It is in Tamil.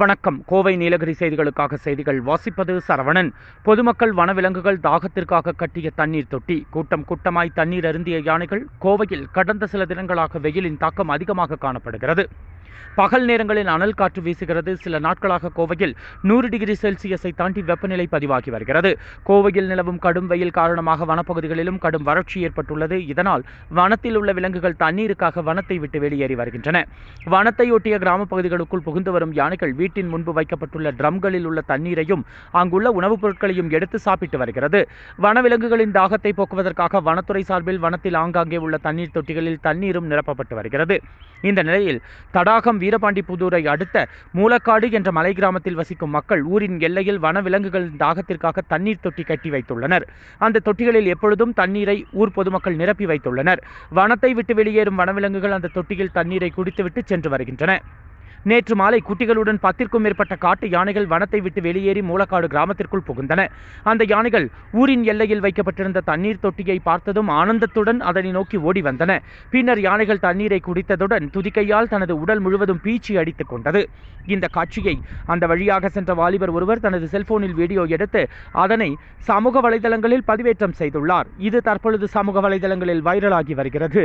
வணக்கம். கோவை நீலகிரி செய்திகளுக்காக செய்திகள். வாசிப்பது சரவணன். பொதுமக்கள் வனவிலங்குகள் தாகத்திற்காக கட்டிய தண்ணீர் தொட்டி. கூட்டம் கூட்டமாய் தண்ணீர் அருந்திய யானைகள் கோவையில் கடந்த சில தினங்களாக வெயிலின் தாக்கம் அதிகமாக காணப்படுகிறது. பகல் நேரங்களில் அனல் காற்று வீசுகிறது. சில நாட்களாக கோவையில் நூறு டிகிரி செல்சியஸை தாண்டி வெப்பநிலை பதிவாகி வருகிறது. கோவையில் நிலவும் கடும் வெயில் காரணமாக வனப்பகுதிகளிலும் கடும் வறட்சி ஏற்பட்டுள்ளது. இதனால் வனத்தில் உள்ள விலங்குகள் தண்ணீருக்காக வனத்தை விட்டு வெளியேறி வருகின்றன. வனத்தையொட்டிய கிராம பகுதிகளுக்குள் புகுந்து வரும் யானைகள் வீட்டின் முன்பு வைக்கப்பட்டுள்ள ட்ரம்களில் உள்ள தண்ணீரையும் அங்குள்ள உணவுப் பொருட்களையும் எடுத்து சாப்பிட்டு வருகிறது. வனவிலங்குகளின் தாகத்தை போக்குவதற்காக வனத்துறை சார்பில் வனத்தில் ஆங்காங்கே உள்ள தண்ணீர் தொட்டிகளில் தண்ணீரும் நிரப்பப்பட்டு வருகிறது. இந்த நிலையில் தடாக தடாகம் வீரபாண்டி புதூரை அடுத்த மூலக்காடு என்ற மலை கிராமத்தில் வசிக்கும் மக்கள் ஊரின் எல்லையில் வனவிலங்குகளின் தாகத்திற்காக தண்ணீர் தொட்டி கட்டி வைத்துள்ளனர். அந்த தொட்டிகளில் எப்பொழுதும் தண்ணீரை ஊர் பொதுமக்கள் நிரப்பி வைத்துள்ளனர். வனத்தை விட்டு வெளியேறும் வனவிலங்குகள் அந்த தொட்டியில் தண்ணீரை குடித்துவிட்டு சென்று வருகின்றன. நேற்று மாலை குட்டிகளுடன் பத்திற்கும் மேற்பட்ட காட்டு யானைகள் வனத்தை விட்டு வெளியேறி மூலக்காடு கிராமத்திற்குள் புகுந்தன. அந்த யானைகள் ஊரின் எல்லையில் வைக்கப்பட்டிருந்த தண்ணீர் தொட்டியை பார்த்ததும் ஆனந்தத்துடன் அதனை நோக்கி ஓடி வந்தன. பின்னர் யானைகள் தண்ணீரை குடித்ததுடன் துதிக்கையால் தனது உடல் முழுவதும் பீச்சி அடித்துக் கொண்டது. இந்த காட்சியை அந்த வழியாக சென்ற வாலிபர் ஒருவர் தனது செல்போனில் வீடியோ எடுத்து அதனை சமூக வலைதளங்களில் பதிவேற்றம் செய்துள்ளார். இது தற்பொழுது சமூக வலைதளங்களில் வைரலாகி வருகிறது.